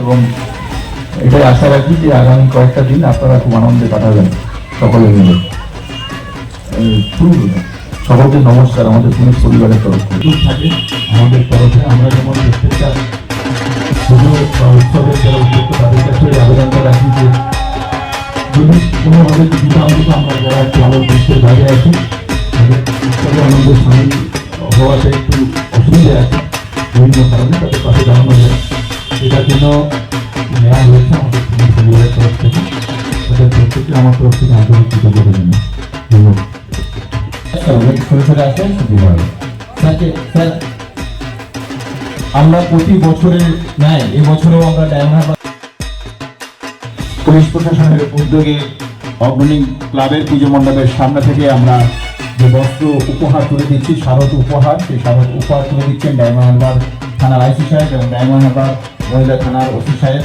এবং এটাই আশা রাখি যে আগামী কয়েকটা দিন আপনারা খুব আনন্দে কাটাবেন, সকলে মিলে। সকলকে নমস্কার, আমাদের পুলিশ পরিবারের তরফ থেকে। আমাদের তরফে আমরা যেমন প্রত্যেকটা পুজো বা উৎসবের যারা উদ্যোক্ত, তাদের কাছে আবেদনটা রাখি যে, যদি কোনোভাবে অন্তত আমরা যারা একটু আলোর দেশের বাইরে আছি উৎসবে আনন্দ সামিল হওয়াতে একটু অসুবিধা আছে, বিভিন্ন কারণে তাদের পাশে দাঁড়ানো যায়। এটার জন্য নেওয়া হয়েছে আমাদের পরিবারের তরফ থেকে তাদের প্রত্যেকে আমার তরফ থেকে আন্তরিক কৃতজ্ঞতা জানাই। প্রতি বছরে ন্যায় এবছরেও আমরা ডায়মন্ড পুলিশ প্রশাসনের উদ্যোগে অগ্রণী ক্লাবের পুজো মণ্ডপের সামনে থেকে আমরা যে বস্ত্র উপহার তুলে দিচ্ছি শারদ উপহার সেই শারদ উপহার তুলে দিচ্ছেন ডায়মন্ড হারবার থানার আইসি সাহেব এবং ডায়মন্ড হারবার মহিলা থানার ওসি সাহেব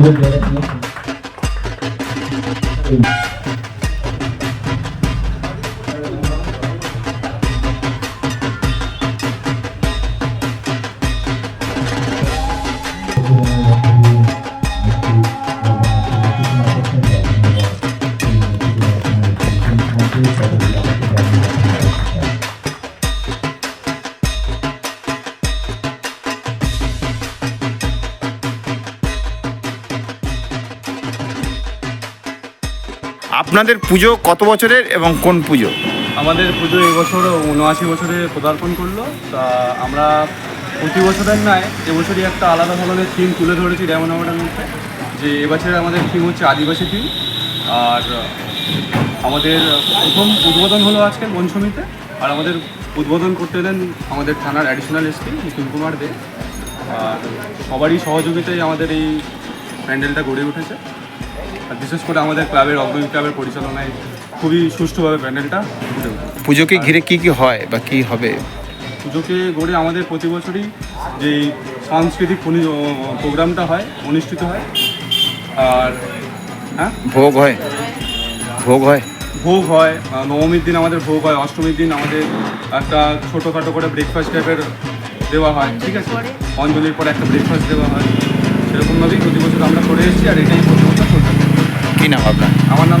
Gue beres nih. আপনাদের পুজো কত বছরের এবং কোন পুজো? আমাদের পুজো এবছর উনআশি বছরে পদার্পণ করল। তা আমরা প্রতি বছরের নয় এবছরই একটা আলাদা ধরনের থিম তুলে ধরেছি ডায়মন্ড হারবারের মধ্যে। যে এবছরে আমাদের থিম হচ্ছে আদিবাসী থিম আর আমাদের প্রথম উদ্বোধন হলো আজকে পঞ্চমীতে। আর আমাদের উদ্বোধন করতে এলেন আমাদের থানার অ্যাডিশনাল এসপি নিখিল কুমার দে। আর সবারই সহযোগিতায় আমাদের এই প্যান্ডেলটা গড়ে উঠেছে। বিশেষ করে আমাদের ক্লাবের অগ্রণী ক্লাবের পরিচালনায় খুবই সুষ্ঠুভাবে প্যান্ডেলটা ফুটে ওঠে। পুজোকে ঘিরে কি কি হয় বা কি হবে? পুজোকে গড়ে আমাদের প্রতি বছরই যে সাংস্কৃতিক প্রোগ্রামটা হয় অনুষ্ঠিত হয় আর হ্যাঁ? ভোগ হয়? ভোগ হয়? ভোগ হয় নবমীর দিন আমাদের ভোগ হয় অষ্টমীর দিন আমাদের একটা ছোটোখাটো করে ব্রেকফাস্ট টাইপের দেওয়া হয় ঠিক আছে? অঞ্জলির পরে একটা ব্রেকফাস্ট দেওয়া হয় সেরকমভাবেই প্রতি বছর আমরা করে এসেছি আর এটাই প্রতি। কি নাম আপনার? আমার নাম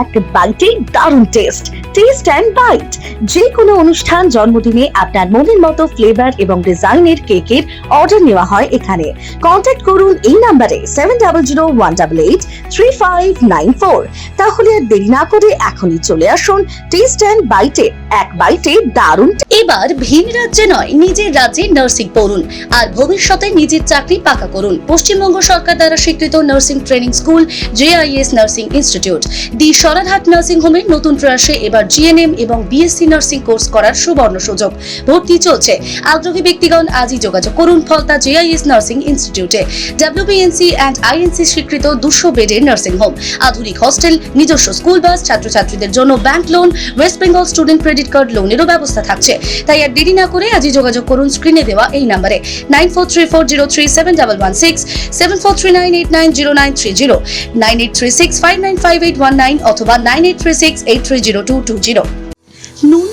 এক বাইটে দারুণ টেস্ট টেস্ট অ্যান্ড বাইট যে কোনো অনুষ্ঠান, জন্মদিনে আপনার মনের মতো ফ্লেভার এবং ডিজাইনের কেকের অর্ডার নেওয়া হয় এখানে। কন্ট্যাক্ট করুন এই নাম্বারে seven double zero one double eight three five nine four তাহলে আর দেরি না করে এখনই চলে আসুন টেস্ট অ্যান্ড বাইটে এক বাইটে দারুণ এবার ভিন রাজ্যে নয়, নিজের রাজ্যে নার্সিং পড়ুন। আর ভবিষ্যতে নিজের চাকরি পাকা করুন। পশ্চিমবঙ্গ সরকার দ্বারা স্বীকৃত nursing training school JIS nursing institute the Sararhat nursing হোমের নতুন প্রয়াসে এবার জিএনএম এবং বিএসসি নার্সিং কোর্স করার সুবর্ণ সুযোগ। ভর্তি চলছে। আগ্রহী ব্যক্তিগণ আজই যোগাযোগ করুন ফলতা জেআইএস নার্সিং ইনস্টিটিউটে ডাব্লিউবিএনসি অ্যান্ড আইএনসি স্বীকৃত দুশো বেডের নার্সিং হোম। আধুনিক হস্টেল, নিজস্ব স্কুল বাস, ছাত্রছাত্রীদের জন্য bank loan, West Bengal student credit card লোনেরও ব্যবস্থা থাকছে। তাই আর দেরি না করে আজই যোগাযোগ করুন স্ক্রিনে দেওয়া এই নাম্বারে। Nine four three four zero three seven double one six seven four three nine eight nine zero nine three zero nine eight three six five nine five eight one nine অথবা nine eight three six eight three zero two two zero.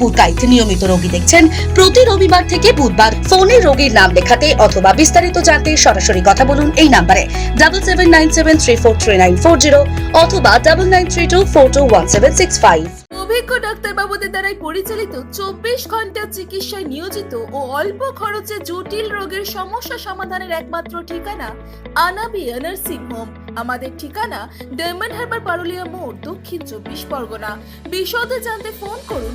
Purkait নিয়মিত রোগী দেখছেন। প্রতি রবিবার থেকে বুধবার ফোনে রোগীর নাম লেখাতে অথবা বিস্তারিত জানতে সরাসরি কথা বলুন এই নাম্বারে। Double seven nine seven three four three nine four zero অথবা double nine three two four two one seven six five অভিজ্ঞ ডাক্তারবাবুদের দ্বারাই পরিচালিত চব্বিশ ঘণ্টা চিকিৎসায় নিয়োজিত ও অল্প খরচে জটিল রোগের সমস্যা সমাধানের একমাত্র ঠিকানা আনাবিয়া নার্সিং হোম। আমাদের ঠিকানা ডায়মন্ড হারবার পারুলিয়া মোড়, দক্ষিণ চব্বিশ পরগনা। বিশদে জানতে ফোন করুন